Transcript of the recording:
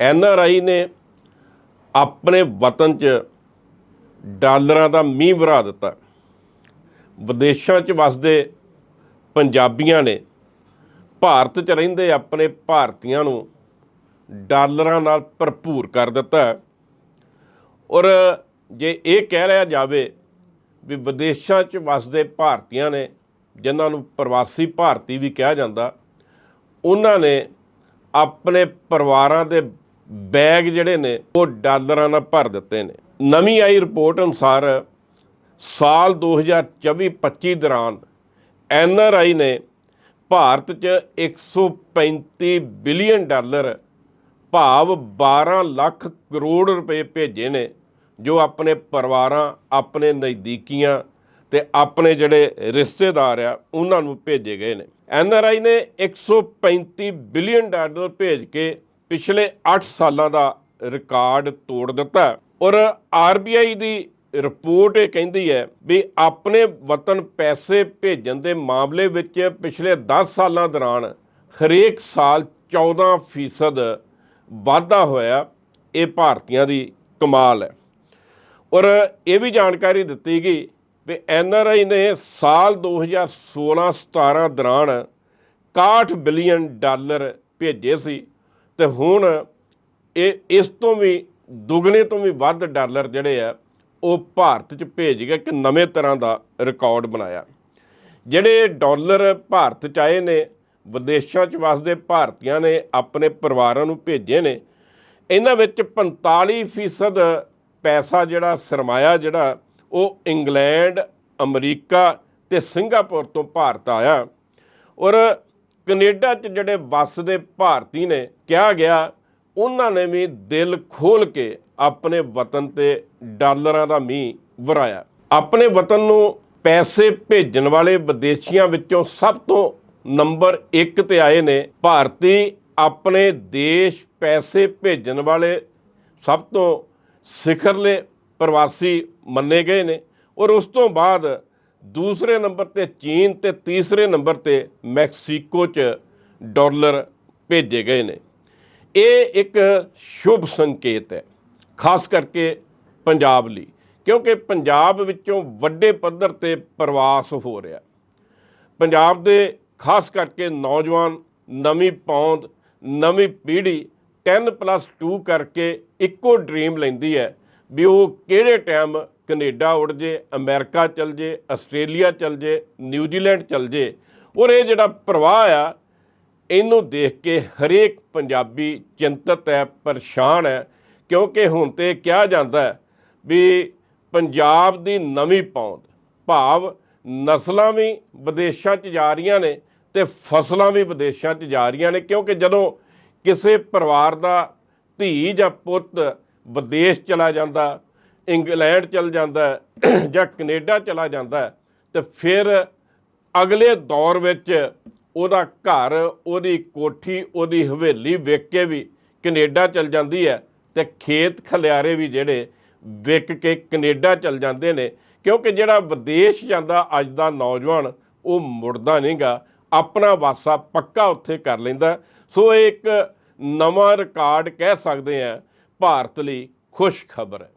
N R I ਨੇ ਆਪਣੇ ਵਤਨ 'ਚ ਡਾਲਰਾਂ ਦਾ ਮੀਂਹ ਵਰਾ ਦਿੱਤਾ। ਵਿਦੇਸ਼ਾਂ 'ਚ ਵਸਦੇ ਪੰਜਾਬੀਆਂ ਨੇ ਭਾਰਤ 'ਚ ਰਹਿੰਦੇ ਆਪਣੇ ਭਾਰਤੀਆਂ ਨੂੰ ਡਾਲਰਾਂ ਨਾਲ ਭਰਪੂਰ ਕਰ ਦਿੱਤਾ। ਔਰ ਜੇ ਇਹ ਕਹਿ ਲਿਆ ਜਾਵੇ ਵੀ ਵਿਦੇਸ਼ਾਂ 'ਚ ਵਸਦੇ ਭਾਰਤੀਆਂ ਨੇ, ਜਿਨ੍ਹਾਂ ਨੂੰ ਪ੍ਰਵਾਸੀ ਭਾਰਤੀ ਵੀ ਕਿਹਾ ਜਾਂਦਾ, ਉਹਨਾਂ ਨੇ ਆਪਣੇ ਪਰਿਵਾਰਾਂ ਦੇ ਬੈਗ ਜਿਹੜੇ ਨੇ, ਉਹ ਡਾਲਰਾਂ ਨਾਲ ਭਰ ਦਿੱਤੇ ਨੇ। ਨਵੀਂ ਆਈ ਰਿਪੋਰਟ ਅਨੁਸਾਰ ਸਾਲ 2024-25 ਦੌਰਾਨ ਐਨ ਆਰ ਆਈ ਨੇ ਭਾਰਤ 'ਚ 135 ਬਿਲੀਅਨ ਡਾਲਰ ਭਾਵ 12 ਲੱਖ ਕਰੋੜ ਰੁਪਏ ਭੇਜੇ ਨੇ, ਜੋ ਆਪਣੇ ਪਰਿਵਾਰਾਂ, ਆਪਣੇ ਨਜ਼ਦੀਕੀਆਂ ਤੇ ਆਪਣੇ ਜਿਹੜੇ ਰਿਸ਼ਤੇਦਾਰ ਆ, ਉਹਨਾਂ ਨੂੰ ਭੇਜੇ ਗਏ ਨੇ। ਐਨ ਆਰ ਆਈ ਨੇ 135 ਬਿਲੀਅਨ ਡਾਲਰ ਭੇਜ ਕੇ ਪਿਛਲੇ 8 ਸਾਲਾਂ ਦਾ ਰਿਕਾਰਡ ਤੋੜ ਦਿੱਤਾ ਹੈ। ਔਰ ਆਰਬੀਆਈ ਦੀ ਰਿਪੋਰਟ ਇਹ ਕਹਿੰਦੀ ਹੈ ਵੀ ਆਪਣੇ ਵਤਨ ਪੈਸੇ ਭੇਜਣ ਦੇ ਮਾਮਲੇ ਵਿੱਚ ਪਿਛਲੇ 10 ਸਾਲਾਂ ਦੌਰਾਨ ਹਰੇਕ ਸਾਲ 14 ਫੀਸਦ ਵਾਧਾ ਹੋਇਆ ਇਹ ਭਾਰਤੀਆਂ ਦੀ ਕਮਾਲ ਹੈ ਔਰ ਇਹ ਵੀ ਜਾਣਕਾਰੀ ਦਿੱਤੀ ਗਈ ਵੀ ਐਨ ਆਰ ਆਈ ਨੇ ਸਾਲ 2016-17 ਦੌਰਾਨ 61 ਬਿਲੀਅਨ ਡਾਲਰ ਭੇਜੇ ਸੀ ਤੇ ਹੁਣ ਇਹ, ਇਸ ਤੋਂ ਵੀ, ਦੁੱਗਣੇ ਤੋਂ ਵੀ ਵੱਧ ਡਾਲਰ ਜਿਹੜੇ ਆ, ਉਹ ਭਾਰਤ 'ਚ ਭੇਜ ਗਏ ਇੱਕ ਨਵੇਂ ਤਰ੍ਹਾਂ ਦਾ ਰਿਕਾਰਡ ਬਣਾਇਆ। ਜਿਹੜੇ ਡਾਲਰ ਭਾਰਤ 'ਚ ਆਏ ਨੇ, ਵਿਦੇਸ਼ਾਂ 'ਚ ਵਸਦੇ ਭਾਰਤੀਆਂ ਨੇ, ਆਪਣੇ ਪਰਿਵਾਰਾਂ ਨੂੰ ਭੇਜੇ ਨੇ, ਇਹਨਾਂ ਵਿੱਚ 45% ਪੈਸਾ ਜਿਹੜਾ ਸਰਮਾਇਆ ਜਿਹੜਾ, ਉਹ ਇੰਗਲੈਂਡ, ਅਮਰੀਕਾ ਤੇ ਸਿੰਗਾਪੁਰ ਤੋਂ ਭਾਰਤ ਆਇਆ। ਔਰ ਕੈਨੇਡਾ 'ਚ ਜਿਹੜੇ ਵੱਸਦੇ ਭਾਰਤੀ ਨੇ, ਕਿਹਾ ਗਿਆ, ਉਹਨਾਂ ਨੇ ਵੀ ਦਿਲ ਖੋਲ ਕੇ ਆਪਣੇ ਵਤਨ ਤੇ ਡਾਲਰਾਂ ਦਾ ਮੀਂਹ ਵਰਾਇਆ। ਆਪਣੇ ਵਤਨ ਨੂੰ ਪੈਸੇ ਭੇਜਣ ਵਾਲੇ ਵਿਦੇਸ਼ੀਆਂ ਵਿੱਚੋਂ ਸਭ ਤੋਂ ਨੰਬਰ 1 ਤੇ ਆਏ ਨੇ ਭਾਰਤੀ। ਆਪਣੇ ਦੇਸ਼ ਪੈਸੇ ਭੇਜਣ ਵਾਲੇ ਸਭ ਤੋਂ ਸਿਖਰਲੇ ਪ੍ਰਵਾਸੀ ਮੰਨੇ ਗਏ ਨੇ ਔਰ ਉਸ ਤੋਂ ਬਾਅਦ ਦੂਸਰੇ ਨੰਬਰ ਤੇ ਚੀਨ ਤੇ ਤੀਸਰੇ ਨੰਬਰ ਤੇ ਮੈਕਸੀਕੋ 'ਚ ਡਾਲਰ ਭੇਜੇ ਗਏ ਨੇ। ਇਹ ਇੱਕ ਸ਼ੁਭ ਸੰਕੇਤ ਹੈ, ਖਾਸ ਕਰਕੇ ਪੰਜਾਬ ਲਈ, ਕਿਉਂਕਿ ਪੰਜਾਬ ਵਿੱਚੋਂ ਵੱਡੇ ਪੱਧਰ ਤੇ ਪ੍ਰਵਾਸ ਹੋ ਰਿਹਾ। ਪੰਜਾਬ ਦੇ ਖਾਸ ਕਰਕੇ ਨੌਜਵਾਨ, ਨਵੀਂ ਪੌਂਦ, ਨਵੀਂ ਪੀੜ੍ਹੀ 10+2 ਕਰਕੇ ਇੱਕੋ ਡ੍ਰੀਮ ਲੈਂਦੀ ਹੈ ਵੀ ਉਹ ਕਿਹੜੇ ਟਾਈਮ ਕੈਨੇਡਾ ਉੱਡ ਜੇ, ਅਮਰੀਕਾ ਚਲ ਜੇ, ਆਸਟ੍ਰੇਲੀਆ ਚਲ ਜੇ, ਨਿਊਜ਼ੀਲੈਂਡ ਚਲ ਜੇ, ਔਰ ਇਹ ਜਿਹੜਾ ਪ੍ਰਵਾਹ ਆ, ਇਹਨੂੰ ਦੇਖ ਕੇ ਹਰੇਕ ਪੰਜਾਬੀ ਚਿੰਤਤ ਹੈ, ਪਰੇਸ਼ਾਨ ਹੈ, ਕਿਉਂਕਿ ਹੁਣ ਤੇ ਕਿਹਾ ਜਾਂਦਾ ਵੀ ਪੰਜਾਬ ਦੀ ਨਵੀਂ ਪੌਂਦ, ਭਾਵ ਨਸਲਾਂ ਵੀ ਵਿਦੇਸ਼ਾਂ 'ਚ ਜਾ ਰਹੀਆਂ ਨੇ ਤੇ ਫਸਲਾਂ ਵੀ ਵਿਦੇਸ਼ਾਂ 'ਚ ਜਾ ਰਹੀਆਂ ਨੇ, ਕਿਉਂਕਿ ਜਦੋਂ ਕਿਸੇ ਪਰਿਵਾਰ ਦਾ ਧੀ ਜਾਂ ਪੁੱਤ ਵਿਦੇਸ਼ ਚਲਾ ਜਾਂਦਾ ਇੰਗਲੈਂਡ ਚਲ ਜਾਂਦਾ ਜਾਂ ਕੈਨੇਡਾ ਚਲਾ ਜਾਂਦਾ ਹੈ, ਤੇ ਫਿਰ ਅਗਲੇ ਦੌਰ ਵਿੱਚ ਉਹਦਾ ਘਰ, ਉਹਦੀ ਕੋਠੀ, ਉਹਦੀ ਹਵੇਲੀ ਵਿਕ ਕੇ ਵੀ ਕੈਨੇਡਾ ਚਲ ਜਾਂਦੀ ਹੈ ਤੇ ਖੇਤ ਖਲਿਆਰੇ ਵੀ ਜਿਹੜੇ ਵਿਕ ਕੇ ਕੈਨੇਡਾ ਚਲ ਜਾਂਦੇ ਨੇ, ਕਿਉਂਕਿ ਜਿਹੜਾ ਵਿਦੇਸ਼ ਜਾਂਦਾ ਅੱਜ ਦਾ ਨੌਜਵਾਨ, ਉਹ ਮੁੜਦਾ ਨਹੀਂਗਾ, ਆਪਣਾ ਵਾਸਾ ਪੱਕਾ ਉੱਥੇ ਕਰ ਲੈਂਦਾ ਸੋ ਇਹ ਇੱਕ ਨਵਾਂ ਰਿਕਾਰਡ ਕਹਿ ਸਕਦੇ ਆ ਭਾਰਤ ਲਈ ਖੁਸ਼ ਖਬਰ ਹੈ।